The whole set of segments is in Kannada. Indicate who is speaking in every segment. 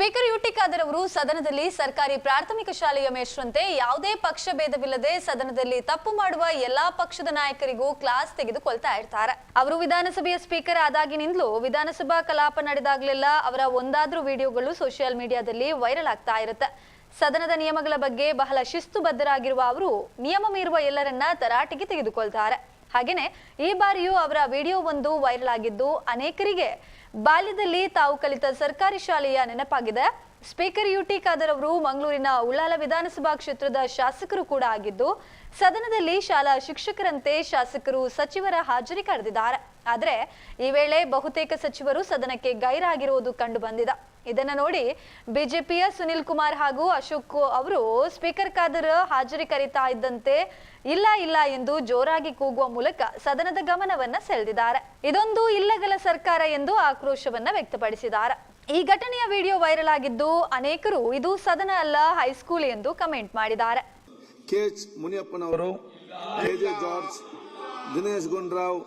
Speaker 1: ಸ್ಪೀಕರ್ ಯುಟಿ ಖಾದರ್ ಅವರು ಸದನದಲ್ಲಿ ಸರ್ಕಾರಿ ಪ್ರಾಥಮಿಕ ಶಾಲೆಯ ಮೇಷ್ರಂತೆ ಯಾವುದೇ ಪಕ್ಷ ಭೇದವಿಲ್ಲದೆ ಸದನದಲ್ಲಿ ತಪ್ಪು ಮಾಡುವ ಎಲ್ಲಾ ಪಕ್ಷದ ನಾಯಕರಿಗೂ ಕ್ಲಾಸ್ ತೆಗೆದುಕೊಳ್ತಾ ಇರ್ತಾರೆ. ಅವರು ವಿಧಾನಸಭೆಯ ಸ್ಪೀಕರ್ ಆದಾಗಿನಿಂದಲೂ ವಿಧಾನಸಭಾ ಕಲಾಪ ನಡೆದಾಗಲೆಲ್ಲ ಅವರ ಒಂದಾದ್ರೂ ವಿಡಿಯೋಗಳು ಸೋಷಿಯಲ್ ಮೀಡಿಯಾದಲ್ಲಿ ವೈರಲ್ ಆಗ್ತಾ ಇರುತ್ತೆ. ಸದನದ ನಿಯಮಗಳ ಬಗ್ಗೆ ಬಹಳ ಶಿಸ್ತುಬದ್ಧರಾಗಿರುವ ಅವರು ನಿಯಮ ಮೀರುವ ಎಲ್ಲರನ್ನ ತರಾಟೆಗೆ ತೆಗೆದುಕೊಳ್ತಾರೆ. ಹಾಗೇನೆ ಈ ಬಾರಿಯೂ ಅವರ ವಿಡಿಯೋ ಒಂದು ವೈರಲ್ ಆಗಿದ್ದು ಅನೇಕರಿಗೆ ಬಾಲ್ಯದಲ್ಲಿ ತಾವು ಕಲಿತ ಸರ್ಕಾರಿ ಶಾಲೆಯ ನೆನಪಾಗಿದೆ. ಸ್ಪೀಕರ್ ಯುಟಿ ಖಾದರ್ ಅವರು ಮಂಗಳೂರಿನ ಉಳ್ಳಾಲ ವಿಧಾನಸಭಾ ಕ್ಷೇತ್ರದ ಶಾಸಕರು ಕೂಡ ಆಗಿದ್ದು, ಸದನದಲ್ಲಿ ಶಾಲಾ ಶಿಕ್ಷಕರಂತೆ ಶಾಸಕರು ಸಚಿವರ ಹಾಜರಿ ಕರೆದಿದ್ದಾರೆ ಆದರೆ, ಈ ವೇಳೆ ಬಹುತೇಕ ಸಚಿವರು ಸದನಕ್ಕೆ ಗೈರಾಗಿರುವುದು ಕಂಡು ಬಂದಿದೆ. ಇದನ್ನ ನೋಡಿ ಬಿಜೆಪಿಯ ಸುನಿಲ್ ಕುಮಾರ್ ಹಾಗೂ ಅಶೋಕ್ ಅವರು ಸ್ಪೀಕರ್ ಖಾದರ್ ಹಾಜರಿ ಕರೀತಾ ಇದ್ದಂತೆ ಇಲ್ಲ ಇಲ್ಲ ಎಂದು ಜೋರಾಗಿ ಕೂಗುವ ಮೂಲಕ ಸದನದ ಗಮನವನ್ನ ಸೆಳೆದಿದ್ದಾರೆ. ಇದೊಂದು ಇಲ್ಲಗಲ ಸರ್ಕಾರ ಎಂದು ಆಕ್ರೋಶವನ್ನ ವ್ಯಕ್ತಪಡಿಸಿದ್ದಾರೆ. ಈ ಘಟನೆಯ ವಿಡಿಯೋ ವೈರಲ್ ಆಗಿದ್ದು ಅನೇಕರು ಇದು ಸದನ ಅಲ್ಲ ಹೈಸ್ಕೂಲ್ ಎಂದು ಕಮೆಂಟ್ ಮಾಡಿದ್ದಾರೆ.
Speaker 2: K H ಮುನಿಯಪ್ಪನವರು A J George Dinesh Gundurao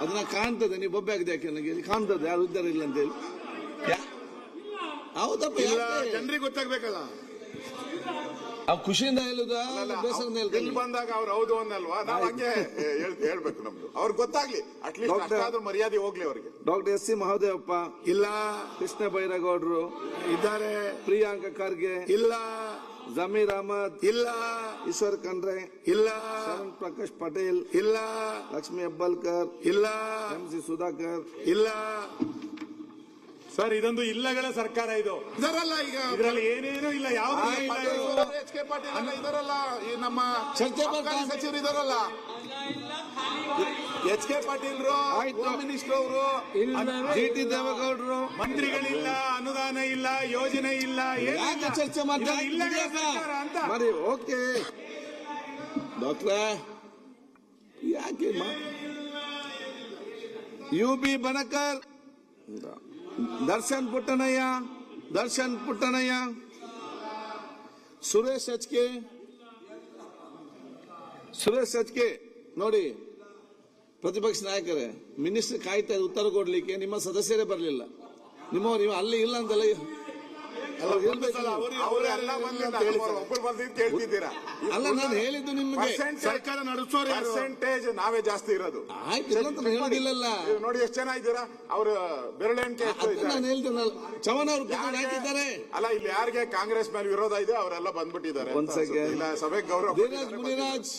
Speaker 2: ಅದನ್ನ ಕಾಣ್ತದೆ ನೀವು ಬೊಬ್ಬೆ ಆಗಿದೆ ಯಾಕೆ ನನಗೆ? ಇಲ್ಲಿ ಕಾಣ್ತದೆ ಯಾರು ಇದ್ದಾರೆ ಇಲ್ಲ ಅಂತೇಳಿ ಯಾ- ಹೌದಪ್ಪ?
Speaker 3: ಜನರಿಗೆ ಗೊತ್ತಾಗ್ಬೇಕಲ್ಲ.
Speaker 2: ಖುಷಿಯಿಂದ ಹೇಳುದ?
Speaker 3: ಇಲ್ಲಿ ಬಂದಾಗ ಅವ್ರು ಹೌದು ಅನ್ನಲ್ವಾ? ನಾವ್ ಹಂಗೆ ಹೇಳ್- ಹೇಳ್ಬೇಕು ನಮ್ದು. ಅವ್ರಿಗೆ ಗೊತ್ತಾಗ್ಲಿ ಅಟ್ಲೀಸ್ಟ್
Speaker 2: ಆದ್ರೂ
Speaker 3: ಅಷ್ಟಾದ್ರೂ ಮರ್ಯಾದೆ ಹೋಗ್ಲಿ ಅವ್ರಿಗೆ.
Speaker 2: ಡಾಕ್ಟರ್ ಎಸ್ ಸಿ ಮಹಾದೇವಪ್ಪ
Speaker 3: ಇಲ್ಲ.
Speaker 2: ಕೃಷ್ಣ ಬೈರೇಗೌಡರು
Speaker 3: ಇದ್ದಾರೆ.
Speaker 2: ಪ್ರಿಯಾಂಕ ಖರ್ಗೆ
Speaker 3: ಇಲ್ಲ.
Speaker 2: ಜಮೀರ್ ಅಹಮದ್
Speaker 3: ಇಲ್ಲ.
Speaker 2: ಈಶ್ವರ್ ಖಂಡ್ರೆ
Speaker 3: ಇಲ್ಲ.
Speaker 2: ಶರಣ್ ಪ್ರಕಾಶ್ ಪಟೇಲ್
Speaker 3: ಇಲ್ಲ.
Speaker 2: ಲಕ್ಷ್ಮಿ ಹೆಬ್ಬಾಳ್ಕರ್
Speaker 3: ಇಲ್ಲ.
Speaker 2: M C Sudhakar.
Speaker 3: ಇಲ್ಲ.
Speaker 4: ಸರ್ ಇದೊಂದು ಇಲ್ಲಗಳ ಸರ್ಕಾರ ಇದು.
Speaker 3: ಇದರಲ್ಲ ಈಗ
Speaker 4: ಇದರಲ್ಲಿ ಏನೇನು ಇಲ್ಲ ಯಾವ್ದು ಇಲ್ಲ.
Speaker 3: ಎಚ್ ಕೆ ಪಾಟೀಲ್ ಎಲ್ಲ ಇದರಲ್ಲ ಈ ನಮ್ಮ
Speaker 2: ಚರ್ಚೆ
Speaker 3: ಸಚಿವರು ಇದಾರಲ್ಲ. ಎಚ್ ಕೆ ಪಾಟೀಲ್ರು. ಹೋಮ್ ಮಿನಿಸ್ಟರ್ ಅವರು
Speaker 2: ಜಿ ಟಿ ದೇವೇಗೌಡರು
Speaker 4: ಮಂತ್ರಿಗಳಿಲ್ಲ ಅನುದಾನ ಇಲ್ಲ ಯೋಜನೆ ಇಲ್ಲ.
Speaker 2: ಯಾಕೆ ಚರ್ಚೆ
Speaker 4: ಮಾಡ್ತಾರೆ ಇಲ್ಲ ಅಂತ.
Speaker 2: ಮಾಡಿ ಓಕೆ. ಡಾಕ್ಟ್ರ ಯಾಕೆ U B Banakar Darshan Puttannaiah Darshan Puttannaiah. Suresh H K Suresh H K ನೋಡಿ, ಪ್ರತಿಪಕ್ಷ ನಾಯಕರೇ ಮಿನಿಸ್ಟರ್ ಕಾಯ್ತಾ ಉತ್ತರ ಕೊಡ್ಲಿಕ್ಕೆ ನಿಮ್ಮ ಸದಸ್ಯರೇ ಬರಲಿಲ್ಲ. ನಿಮ್ಮ, ನೀವು ಅಲ್ಲಿ ಇಲ್ಲ ಅಂತಲ್ಲ ಅಲ್ಲ ನಾನು ಹೇಳಿದ್ದು ನಿಮ್ಗೆ.
Speaker 3: ಸರ್ಕಾರ ನಡೆಸೋರು ಪರ್ಸೆಂಟೇಜ್ ನಾವೇ ಜಾಸ್ತಿ ಇರೋದು.
Speaker 2: ಆಯ್ತು ಇಲ್ಲ ಅಂತ ಹೇಳೋದಿಲ್ಲಲ್ಲ
Speaker 3: ಇದು ನೋಡಿ ಎಷ್ಟು ಜನ ಇದ್ದೀರಾ? ಅವ್ರ ಬೆರಳೆಣಿಕೆ ಎಷ್ಟು
Speaker 2: ಅದನ್ನ ನಾನು ಚವನ್ ಅವರು ಹಾಕಿದ್ದಾರೆ.
Speaker 3: ಅಲ್ಲ ಇಲ್ಲಿ ಯಾರಿಗೆ ಕಾಂಗ್ರೆಸ್ ಮೇಲೆ ವಿರೋಧ ಇದೆ ಅವರೆಲ್ಲ ಬಂದ್ಬಿಟ್ಟಿದ್ದಾರೆ. ಇಲ್ಲ ಸಭೆಗೆ ಗೌರವ
Speaker 2: ಮುನಿರಾಜ್.